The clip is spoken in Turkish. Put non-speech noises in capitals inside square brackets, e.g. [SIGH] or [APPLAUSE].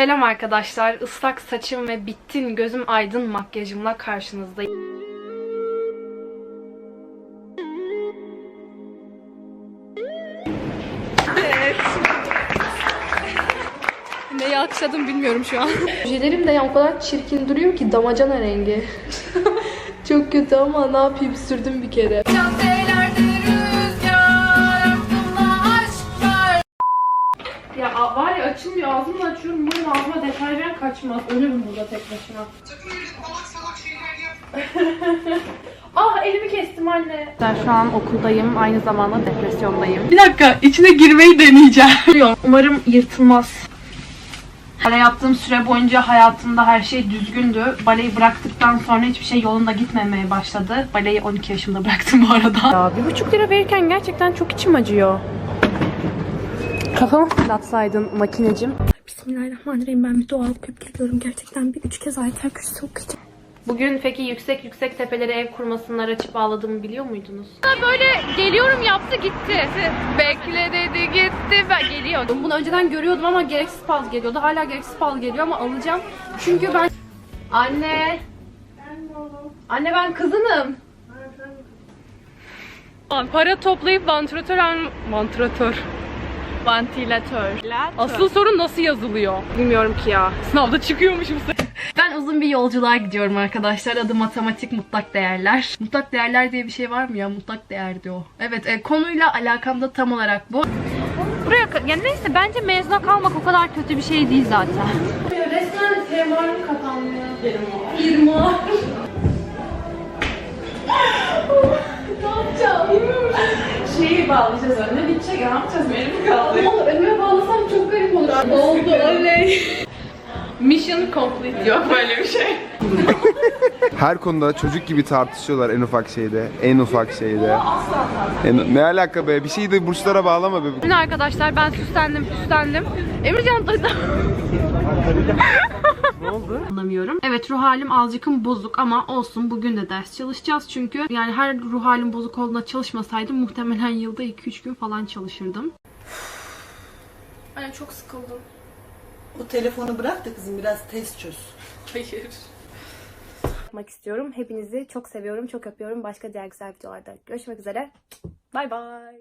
Selam arkadaşlar. Islak saçım ve bittin gözüm aydın makyajımla karşınızdayım. Neyi alkışladım bilmiyorum şu an. [LAUGHS] Ojelerim de o kadar çirkin duruyor ki damacana rengi. [LAUGHS] Çok kötü ama ne yapayım sürdüm bir kere. Açılmıyor ağzımla açıyorum umarım ağzıma deterjan kaçmaz. Ölürüm burada tek başıma. [LAUGHS] ah elimi kestim anne. Ben şu an okuldayım aynı zamanda depresyondayım. Bir dakika içine girmeyi deneyeceğim. [LAUGHS] Umarım yırtılmaz. Bale yaptığım süre boyunca hayatımda her şey düzgündü. Baleyi bıraktıktan sonra hiçbir şey yolunda gitmemeye başladı. Baleyi 12 yaşımda bıraktım bu arada. Ya bir buçuk lira verirken gerçekten çok içim acıyor. Kafamı fırlatsaydın makinecim. Bismillahirrahmanirrahim. Ben bir dua okuyup geliyorum. Gerçekten bir üç kez ayetel kürsü okuyacağım. Bugün peki yüksek yüksek tepelere ev kurmasınlar açıp ağladığımı biliyor muydunuz? Böyle geliyorum yaptı gitti. Bekle dedi gitti ben geliyor. Bunu önceden görüyordum ama gereksiz pahalı geliyordu. Hala gereksiz pahalı geliyor ama alacağım. Çünkü ben... Anne! Anne ben kızınım. Para toplayıp vantilatör vantilatör. Vantilatör. Asıl soru nasıl yazılıyor? Bilmiyorum ki ya. Sınavda çıkıyormuş bu [LAUGHS] sefer. Ben uzun bir yolculuğa gidiyorum arkadaşlar. Adı matematik mutlak değerler. Mutlak değerler diye bir şey var mı ya? Mutlak değer diyor. Evet e, konuyla alakam da tam olarak bu. Buraya yani neyse bence mezuna kalmak o kadar kötü bir şey değil zaten. Resmen temarım kapanmıyor. 20. 20. bağlayacağız önüne bitecek ne yapacağız benim kaldı. Oğlum önüme bağlasam çok garip olur. Oldu oley. [LAUGHS] Mission complete. Yok böyle bir şey. [LAUGHS] Her konuda çocuk gibi tartışıyorlar en ufak şeyde, en ufak şeyde. En- ne alaka be? Bir şeyi de burçlara bağlama be. Bugün arkadaşlar ben süslendim süslendim. Emircan da... [LAUGHS] Oldu? Anlamıyorum. Evet ruh halim azıcıkım bozuk ama olsun bugün de ders çalışacağız çünkü yani her ruh halim bozuk olduğunda çalışmasaydım muhtemelen yılda 2-3 gün falan çalışırdım. Anne çok sıkıldım. O telefonu bırak da kızım biraz test çöz. Hayır. yapmak istiyorum. Hepinizi çok seviyorum, çok öpüyorum. Başka diğer güzel videolarda görüşmek üzere. Bay bay.